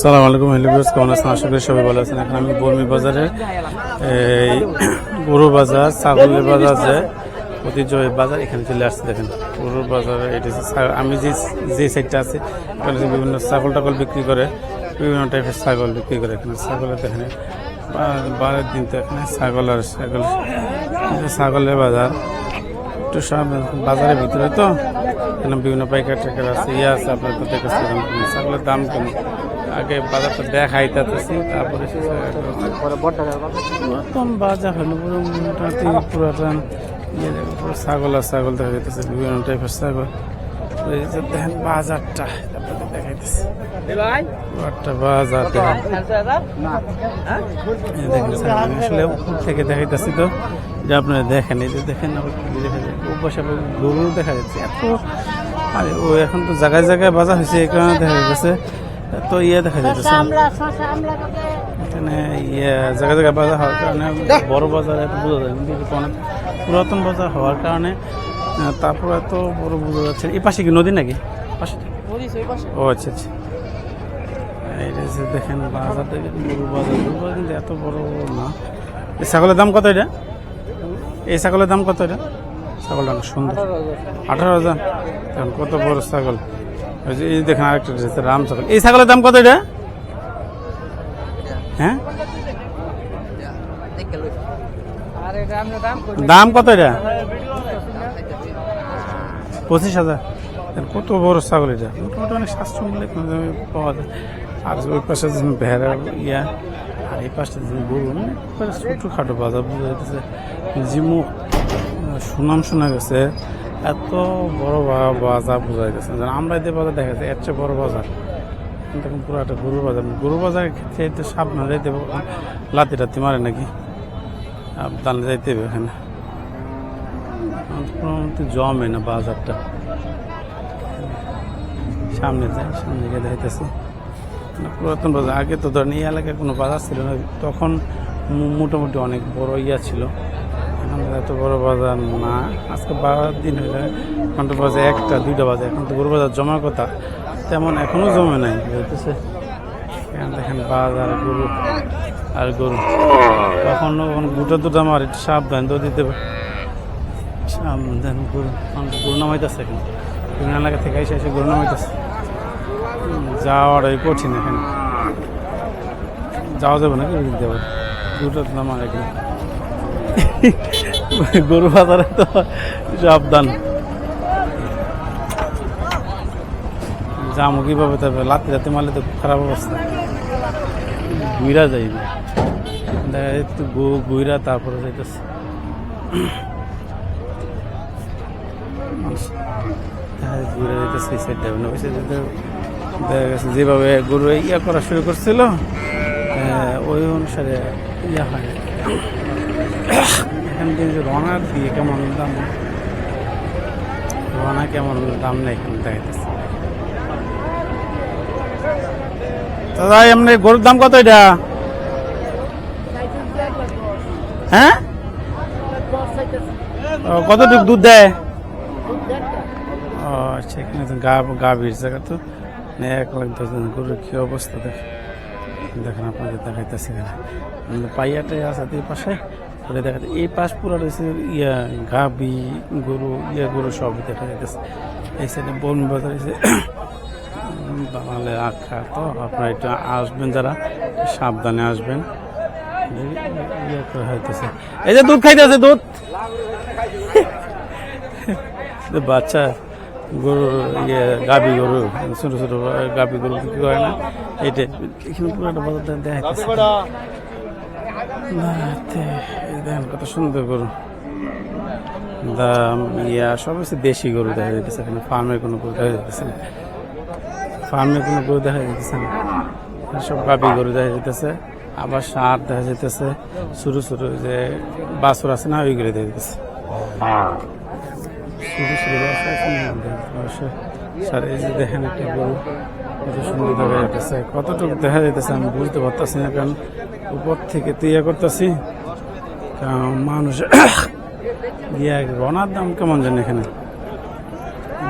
সালাম আলাইকুম হেলিবিউস কেমন আছেন? আশা করি সবাই ভালো আছেন। এখন আমি বর্মি বাজারে এই গরু বাজার, ছাগলের বাজার যে ঐতিহ্যবাহী বাজার, এখানে চলে আসছে, দেখেন। গরুর বাজার, এটা আমি যে যে সাইডটা আছে, এখানে বিভিন্ন ছাগল টাগল বিক্রি করে, বিভিন্ন টাইপের ছাগল বিক্রি করে এখানে। ছাগলের এখানে বারের দিন তো এখানে ছাগল আর ছাগল। ছাগলের বাজার। একটু সব বাজারের ভিতরে তো, এখানে বিভিন্ন পাইকার টাইকার আছে ইয়ে আছে আপনার দেখেছি ছাগলের দাম কেমন? আগে বাজারটা দেখাইতেছি তারপরে সে নতুন বাজার হলো পুরো মোটামুটি পুরাতন ইয়ে ছাগল আর ছাগল দেখা যাইতেছে বিভিন্ন টাইপের ছাগল। দেখেন বাজারটা আপনাদের দেখাইতেছে। একটা বাজার দেখেন। আসলে উপর থেকে দেখাইতেছি তো যে আপনারা দেখেন এই যে দেখেন দেখা যায়। গরু দেখা যাচ্ছে এত আরে ও এখন তো জায়গায় জায়গায় বাজার হয়েছে এই কারণে দেখা গেছে এত ইয়ে দেখা যাচ্ছে এখানে ইয়ে জায়গায় জায়গায় বাজার হওয়ার কারণে বড় বাজার এত বোঝা যায় কিন্তু অনেক পুরাতন বাজার হওয়ার কারণে তারপর এত বড় বোঝা যাচ্ছে না। এই পাশে কি নদী নাকি? পাশে ও আচ্ছা আচ্ছা। এই যে দেখেন বাজার থেকে গরু বাজার। গরু বাজার কিন্তু এত বড় না। এই ছাগলের দাম কত এটা? এই ছাগলের দাম কত এটা? ছাগলটা অনেক সুন্দর। আঠারো হাজার। কত বড় ছাগল? এই দেখেন আরেকটা রয়েছে রাম ছাগল। এই ছাগলের দাম কত এটা? হ্যাঁ? দাম কত এটা? পঁচিশ হাজার। কত বড় ছাগল এটা? মোটামুটি অনেক স্বাস্থ্য মূল্যে পাওয়া যায়। আর ওই পাশে ভেড়া ইয়া, আর এই পাশে যে গরু ছোটোখাটো বাজার বোঝা যাচ্ছে জিমু, সুনাম শোনা গেছে। এত বড় বাজার বোঝা গেছে আমরা এদের বাজার দেখা যাচ্ছে এর চেয়ে বড় বাজার। কিন্তু এখন পুরো একটা গরু বাজার। গরু বাজারের ক্ষেত্রে এতে সাবধান যাইতে হবে লাতি টাতি মারে নাকি? সাবধানে যাইতে হবে এখানে। মোটামুটি জমে না বাজারটা। সামনে যায়, সামনে গিয়ে দেখাইতেছি। পুরাতন বাজার। আগে তো ধরেন এই এলাকায় কোনো বাজার ছিল না। তখন মোটামুটি অনেক বড় ইয়া ছিল। তো এত বড় বাজার না। আজকে বারো দিন হইলে, এখন তো বাজে একটা, দুইটা বাজে। এখন তো গরু বাজার জমার কথা। তেমন এখনও জমে নাই, বুঝতেছে? এখানে দেখেন বাজার, গরু আর গরু। কখনো কখনো দুটো আমার একটু সাবধান তো দিতে সাবধান গরু। গরু নামাইতেছে এখন। বিভিন্ন এলাকা থেকে এসে এসে গরু নামাইতেছে। যাওয়াটাই কঠিন এখানে। যাওয়া যাবে নাকি? দিয়ে আবার? দুটো নামার এখানে। গরু বাজারে তো সাবধান। যাব কীভাবে তবে? লাতি লাতি মারলে তো খারাপ অবস্থা। গুইরা যাইবে। দেখা একটু গুইরা তারপরে যাইতেছে। দেখা গেছে যেভাবে গরু ইয়া করা শুরু করছিল ওই অনুসারে ইয়া হয়। এখান থেকে রনার দিয়ে কেমন দাম? রনা কেমন দাম নেই এখানে দেখাইতেছে। দাদা, এমনি গরুর দাম কত এটা? হ্যাঁ? কতটুকু দুধ দেয়? আচ্ছা এখানে গা গা ভিড় জায়গা তো এক লাখ দশ জন গরুর কি অবস্থা দেখ দেখেন আপনাদের দেখাইতেছে। পাইয়াটাই আছে দুই পাশে। ওটা দেখা যায়। এই পাশ পুরো রয়েছে ইয়া গাবি গরু, ইয়া গরু সব দেখা যাইতেছে। এই সাইডে বন বাজার এসে বাঙালি আখ্যা তো আপনারা একটু আসবেন যারা সাবধানে আসবেন। হইতেছে। এই যে দুধ খাইতেছে, দুধ। বাচ্চা, গরু ইয়ে গাবি গরু, ছোট ছোট গাবি গরু কি করে না। এটা এখানে পুরো একটা বাজার দেখা দেখেন, কত সুন্দর গরু। দাম, ইয়া, সব হচ্ছে দেশি গরু দেখা যাইতেছে এখানে ফার্মের কোনো গরু দেখা যাইতেছে না। ফার্মে কোনো গরু দেখা যাইতেছে না। সব গাবি গরু দেখা যাইতেছে, আবার সার দেখা যাইতেছে। ছোটো ছোটো যে বাছুর আছে না, ওইগুলো দেখা যাইতেছে। ছোটো ছোটো বাছুর। স্যার এই যে দেখেন একটা গরু, কত সুন্দর দেখা যাইতেছে। কতটুকু দেখা যাইতেছে আমি বুঝতে পারতেছি না, কারণ উপর থেকে তো ইয়ে করতেছি কারণ মানুষ ইয়ে রনার দাম কেমন জানি এখানে?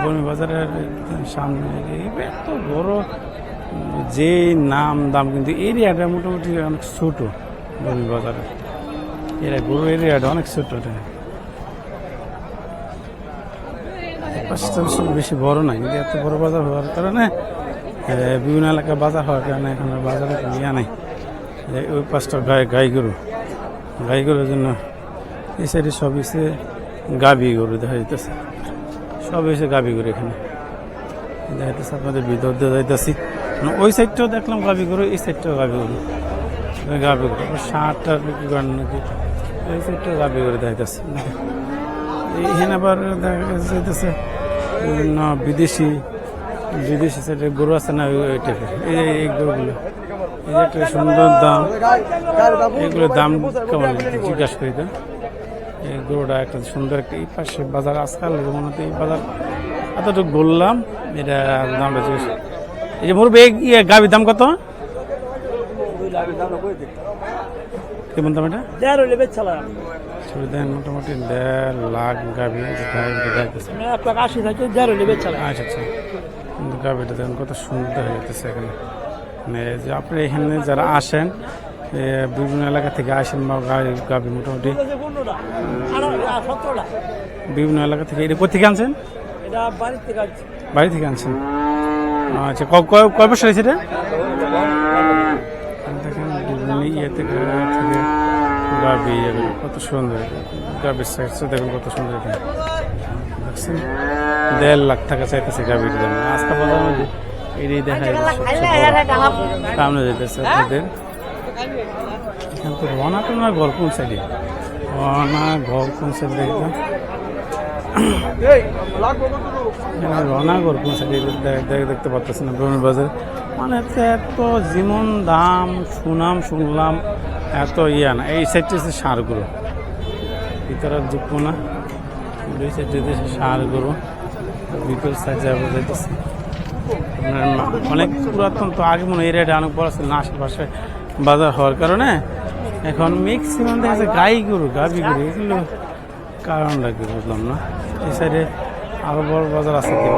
বমি বাজারের সামনে এত বড় যে নাম, দাম কিন্তু এরিয়াটা মোটামুটি অনেক ছোট গরু বাজারে এরা গরু এরিয়াটা অনেক ছোট বেশি- বড় না কিন্তু এত বড় বাজার হওয়ার কারণে বিভিন্ন এলাকায় বাজার হওয়ার কারণে এখানে বাজারে ইয়া নাই। ওই পাঁচটা গাই গাই গরু। গাই গরুর জন্য এই সাইডে সব এসে গাবি গরু দেখা যাইতেছে। সব এসে গাবি গরু এখানে। দেখা যাইতেছে আপনাদের দিয়ে যাইতেছি। মানে ওই সাইডটাও দেখলাম গাবি গরু, এই সাইডটাও গাবি গরু। গাবি গরু ষাটটা বিক্রি করেন নাকি? এই সাইডটাও গাবি গরু দেখা যাচ্ছে এখানে আবার দেখা যাইতেছে বিভিন্ন বিদেশি বিদেশি সাইডের গরু আছে না টাইপের এই গরুগুলো। একটা সুন্দর দাম এগুলোর দাম কেমন জিজ্ঞাসা করি এই গরুটা একটা সুন্দর একটা এই পাশে বাজার আজকাল মনে হতো এই বাজার এতটুকু বললাম এটা দামটা জিজ্ঞেস এই যে ইয়ে গাবির দাম কত? কেমন দাম এটা? ছবি দেন মোটামুটি দেড় লাখ হলে বেচালাম আচ্ছা আচ্ছা। গাবিটা দেখুন কত সুন্দর হয়ে যেতেছে এখানে। মানে যে আপনি এখানে যারা আসেন বিভিন্ন এলাকা থেকে আসেন, বা গাবি মোটামুটি বিভিন্ন এলাকা থেকে, এটা কোথেকে আনছেন? বাড়ি থেকে আনছেন। আচ্ছা কয় বছর হয়েছে এটা? দেখেন, বিভিন্ন ইয়ে থেকে এগুলো কত সুন্দর। গাবির সাইজ দেখুন কত সুন্দর এখানে। দেড় লাখ টাকা চাইতেছে গাবির দাম। আজকে বাজার এটাই দেখা যাচ্ছে। সামনে যেতেছে আপনাদের। এখান রনা টনার ঘর কোন সাইডে? রনা ঘর কোন সাইডে? এখানে রনাগর কোন সাইডে? দেখতে পাচ্ছেন না ব্রহ্মের বাজার। মানে এত যেমন দাম সুনাম শুনলাম এত ইয়া না। এই সাইডটা হচ্ছে সারগুলো ভিতরে যুক্ত না দুই সাইডে হচ্ছে সারগুলো ভিতর সাইড যাব যাইতেছে। অনেক পুরাতন তো আগে মনে এরিয়াটা অনেক বড় ছিল, না আশেপাশে বাজার হওয়ার কারণে এখন ম্যাক্সিমাম দেখা যাচ্ছে গাই গরু, গাবি গরু, এগুলো কারণটা কি বুঝলাম না। এই সাইডে আরও বড় বাজার আছে কি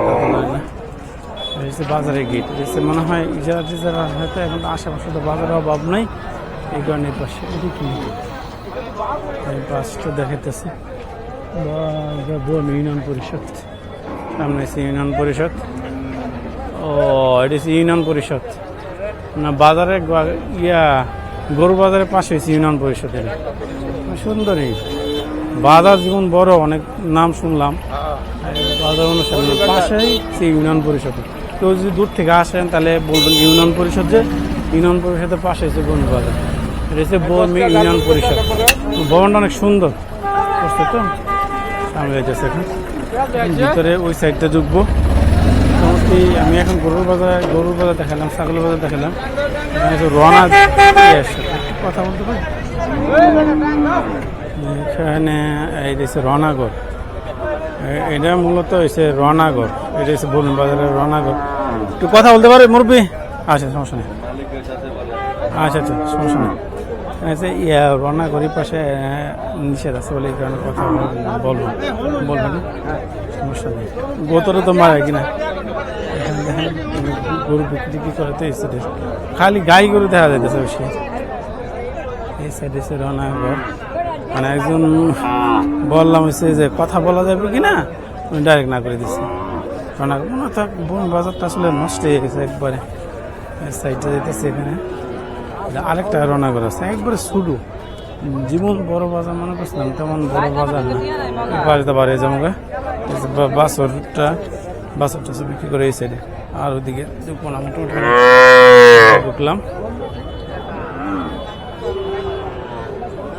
এই হচ্ছে গেট এসে মনে হয় ইজারা টিজারা হয়তো এখন আশেপাশে তো বাজারের অভাব নাই, এই কারণে পাশে এটি কি এই পাশটা দেখাইতেছে। বন ইউনিয়ন পরিষদ, সামনে আছে ইউনিয়ন পরিষদ। এটা হচ্ছে ইউনিয়ন পরিষদ না বাজারে ইয়া গরু বাজারের পাশে হয়েছে ইউনিয়ন পরিষদের সুন্দরী বাজার যেমন বড় অনেক নাম শুনলাম বাজার অনুষ্ঠানের পাশেই সেই ইউনিয়ন পরিষদ কেউ যদি দূর থেকে আসেন তাহলে বলবেন ইউনিয়ন পরিষদ যে ইউনিয়ন পরিষদের পাশে হয়েছে বন বাজার এটা হচ্ছে বন ইউনিয়ন পরিষদ ভবনটা অনেক সুন্দর তো সামনে যাইতেছে এখন ভিতরে ওই সাইডটা ঢুকবো মোটামুটি আমি এখন গরুর বাজার গরুর বাজার দেখালাম, ছাগলের বাজার দেখালাম। রনা কথা বলতে পারি? এখানে এই হচ্ছে রনাগর এটা মূলত হচ্ছে রনাগর এটা হচ্ছে বলুন বাজারের রনাগর একটু কথা বলতে পারে, মুরব্বী? আচ্ছা সমস্যা নেই। আচ্ছা আচ্ছা সমস্যা নেই। আচ্ছা ইয়া রনাগরির পাশে নিষেধ আছে বলে এই কারণে কথা বল- বলব বলবেন? সমস্যা নেই। গোতরে তো মারে কিনা গরু বিক্রি কি করে তো এই সাইডে খালি গাই গরু দেখা যাইতেছে বেশি। এই সাইডে সে রনাগর মানে একজন বললাম হচ্ছে যে, কথা বলা যাবে কি না উনি ডাইরেক্ট না করে দিচ্ছে রনাগর মনে থাক বন বাজারটা আসলে নষ্ট হয়ে গেছে একবারে। সাইডে যেতেছে এখানে। আরেকটা করে আসছে, একবারে শুরু। জীবন বড় বাজার মনে করছিলাম, তেমন বড় বাজার না। বাড়িতে বাড়ি যেমন বাসরটা বাসরটা টাসন বিক্রি করে এই সাইডে আর ওদিকে আমি মোটামুটি ঢুকলাম।